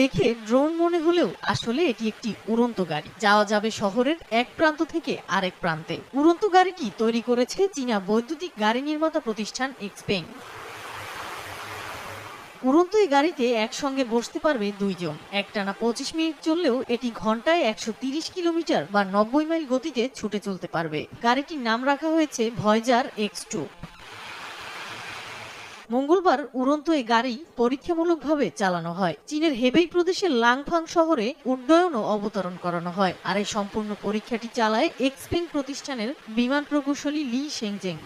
দেখে ড্রোন মনে হলেও আসলে এটি একটি উড়ন্ত গাড়ি। যাওয়া যাবে শহরের এক প্রান্ত থেকে আরেক প্রান্তে। উড়ন্ত গাড়িটি তৈরি করেছে চীনা বৈদ্যুতিক গাড়ি নির্মাতা প্রতিষ্ঠান এক্সপেং উড়ন্ত এই গাড়িতে একসঙ্গে বসতে পারবে দুইজন। একটানা পঁচিশ মিনিট চললেও এটি ঘন্টায় একশো কিলোমিটার বা নব্বই মাইল গতিতে ছুটে চলতে পারবে। গাড়িটির নাম রাখা হয়েছে ভয়জার এক্স টু। মঙ্গলবার উড়ন্ত এই গাড়ি পরীক্ষামূলকভাবে চালানো হয়। চীনের হেবেই প্রদেশের লাংফাং শহরে উড্ডয়ন ও অবতরণ করানো হয়। আর এই সম্পূর্ণ পরীক্ষাটি চালায় এক্সপেং প্রতিষ্ঠানের বিমান প্রকৌশলী লি শেংজেং